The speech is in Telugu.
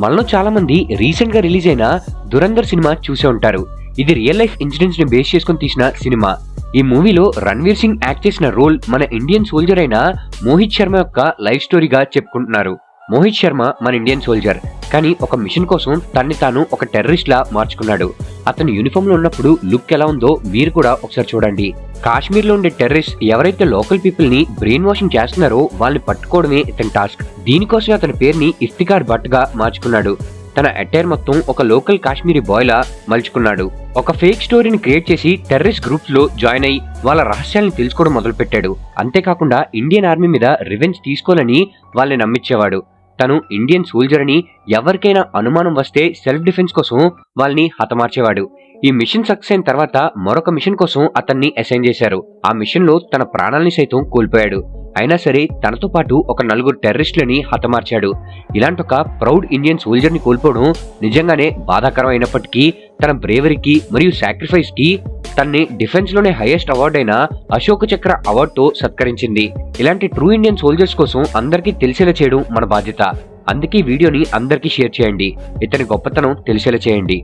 మనలో చాలా మంది రీసెంట్గా రిలీజ్ అయిన దురందర్ సినిమా చూసే ఉంటారు. ఇది రియల్ లైఫ్ ఇన్సిడెంట్స్ని బేస్ చేసుకొని తీసిన సినిమా. ఈ మూవీలో రణ్వీర్ సింగ్ యాక్ట్ చేసిన రోల్ మన ఇండియన్ సోల్జర్ అయిన మోహిత్ శర్మ యొక్క లైఫ్ స్టోరీగా చెప్పుకుంటున్నారు. మోహిత్ శర్మ మన ఇండియన్ సోల్జర్. కానీ ఒక మిషన్ కోసం తన్ని తాను ఒక టెర్రరిస్ట్ లా మార్చుకున్నాడు. అతను యూనిఫామ్లో ఉన్నప్పుడు లుక్ ఎలా ఉందో మీరు కూడా ఒకసారి చూడండి. కాశ్మీర్లో ఉండే టెర్రరిస్ట్ ఎవరైతే లోకల్ పీపుల్ని బ్రెయిన్ వాషింగ్ చేస్తున్నారో వాళ్ళని పట్టుకోవడమే ఇతని టాస్క్ దీనికోసమే అతని పేరుని ఇఫ్తికార్ భట్గా మార్చుకున్నాడు. తన అటైర్ మొత్తం ఒక లోకల్ కాశ్మీరీ బాయ్ లా మలుచుకున్నాడు. ఒక ఫేక్ స్టోరీని క్రియేట్ చేసి టెర్రరిస్ట్ గ్రూప్స్లో జాయిన్ అయి వాళ్ళ రహస్యాలను తెలుసుకోవడం మొదలుపెట్టాడు. అంతేకాకుండా ఇండియన్ ఆర్మీ మీద రివెంజ్ తీసుకోవాలని వాళ్ళని నమ్మించేవాడు. తను ఇండియన్ సోల్జర్ అని ఎవరికైనా అనుమానం వస్తే సెల్ఫ్ డిఫెన్స్ కోసం వాళ్ళని హతమార్చేవాడు. ఈ మిషన్ సక్సెస్ అయిన తర్వాత మరొక మిషన్ కోసం అతన్ని అసైన్ చేశారు. ఆ మిషన్లో తన ప్రాణాల్ని సైతం కోల్పోయాడు. అయినా సరే తనతో పాటు ఒక నలుగురు టెర్రరిస్టులని హతమార్చాడు. ఇలాంటి ఒక ప్రౌడ్ ఇండియన్ సోల్జర్ని కోల్పోవడం నిజంగానే బాధాకరం అయినప్పటికీ తన బ్రేవరీకి మరియు సాక్రిఫైస్కి తన్ని డిఫెన్స్లోనే హైయెస్ట్ అవార్డు అయిన అశోక చక్ర అవార్డుతో సత్కరించింది. ఇలాంటి ట్రూ ఇండియన్ సోల్జర్స్ కోసం అందరికీ తెలిసేలా చేయడం మన బాధ్యత. అందుకే వీడియోని అందరికీ షేర్ చేయండి. ఇతని గొప్పతనం తెలిసేలా చేయండి.